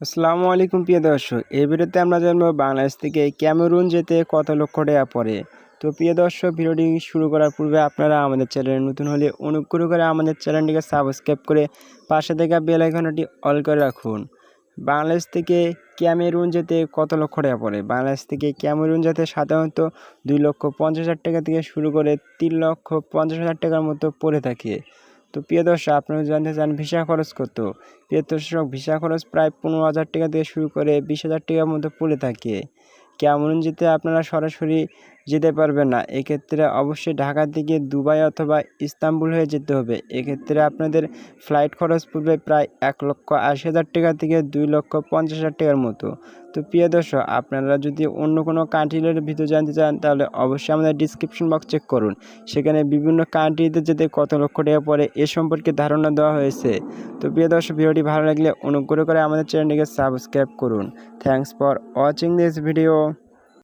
আসসালামু আলাইকুম প্রিয় দর্শক, এই ভিডিওতে আমরা জানব বাংলাদেশ থেকে ক্যামেরুন যেতে কত লক্ষ টাকা পড়ে। তো প্রিয় দর্শক, ভিডিওটি শুরু করার পূর্বে আপনারা আমাদের চ্যানেলে নতুন হলে অনুগ্রহ করে আমাদের চ্যানেলটিকে সাবস্ক্রাইব করে পাশে থাকা বেল আইকনটি অল করে রাখুন। বাংলাদেশ থেকে ক্যামেরুন যেতে কত লক্ষ টাকা পড়ে? বাংলাদেশ থেকে ক্যামেরুন যেতে সাধারণত দুই লক্ষ পঞ্চাশ হাজার টাকা থেকে শুরু করে তিন লক্ষ পঞ্চাশ হাজার টাকার মতো পড়ে থাকে। তো প্রিয় দর্শক, আপনারা জানতে চান ভিসা খরচ কত? প্রিয় দর্শক, ভিসা খরচ প্রায় পনেরো হাজার টাকা থেকে শুরু করে বিশ হাজার টাকার মতো পড়ে থাকে। কেমন যেতে আপনারা সরাসরি যেতে পারবেন না। এক্ষেত্রে অবশ্যই ঢাকা থেকে দুবাই অথবা ইস্তাম্বুল হয়ে যেতে হবে। এক্ষেত্রে আপনাদের ফ্লাইট খরচ পড়বে প্রায় এক লক্ষ আশি হাজার টাকা থেকে দুই লক্ষ পঞ্চাশ হাজার টাকার মতো। তো প্রিয় দর্শক, আপনারা যদি অন্য কোনো কান্ট্রির ভিতরে জানতে চান, তাহলে অবশ্যই আমাদের ডিসক্রিপশন বক্স চেক করুন। সেখানে বিভিন্ন কান্ট্রিতে যেতে কত লক্ষ টাকা পড়ে এ সম্পর্কে ধারণা দেওয়া হয়েছে। তো প্রিয় দর্শক, ভিডিওটি ভালো লাগলে অনুগ্রহ করে আমাদের চ্যানেলটিকে সাবস্ক্রাইব করুন। Thanks for watching this video